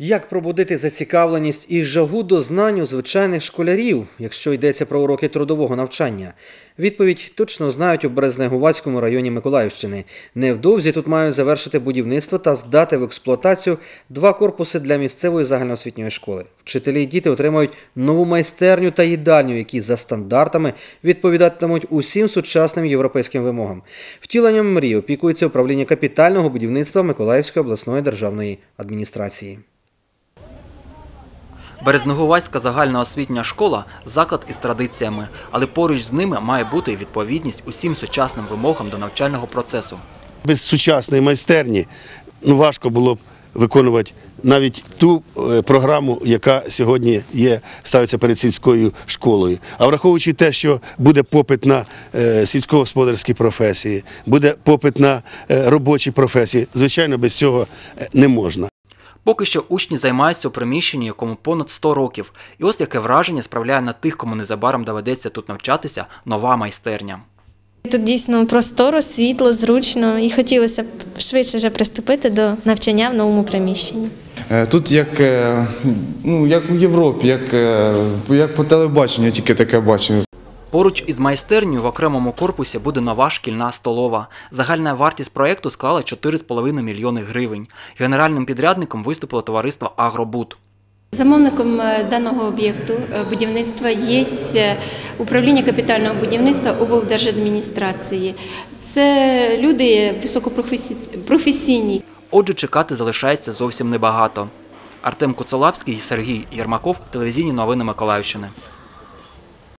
Як пробудити зацікавленість і жагу до знань у звичайних школярів, якщо йдеться про уроки трудового навчання? Відповідь точно знають у Березнегувацькому районі Миколаївщини. Невдовзі тут мають завершити будівництво та здати в експлуатацію два корпуси для місцевої загальноосвітньої школи. Вчителі й діти отримають нову майстерню та їдальню, які за стандартами відповідатимуть усім сучасним європейським вимогам. Втіленням мрії опікується управління капітального будівництва Миколаївської обласної державної адміністрації. Березнегувацька загальноосвітня школа – заклад із традиціями, але поруч з ними має бути відповідність усім сучасним вимогам до навчального процесу. Без сучасної майстерні ну, важко було б виконувати навіть ту е, програму, яка сьогодні є, ставиться перед сільською школою. А враховуючи те, що буде попит на е, сільськогосподарські професії, буде попит на е, робочі професії, звичайно, без цього не можна. Поки що учні займаються у приміщенні, якому понад 100 років. І ось яке враження справляє на тих, кому незабаром доведеться тут навчатися, нова майстерня. Тут дійсно просторо, світло, зручно і хотілося б швидше вже приступити до навчання в новому приміщенні. Е, Тут як, е, ну, як у Європі, як, е, як по телебаченню, тільки таке бачу. Поруч із майстернею в окремому корпусі буде нова шкільна столова. Загальна вартість проєкту склала 4,5 мільйони гривень. Генеральним підрядником виступило товариство «Агробуд». Замовником е, даного об'єкту е, будівництва є е, управління капітального будівництва облдержадміністрації. Це люди високопрофесійні. Отже, чекати залишається зовсім небагато. Артем Куцолавський, Сергій Єрмаков, телевізійні новини Миколаївщини.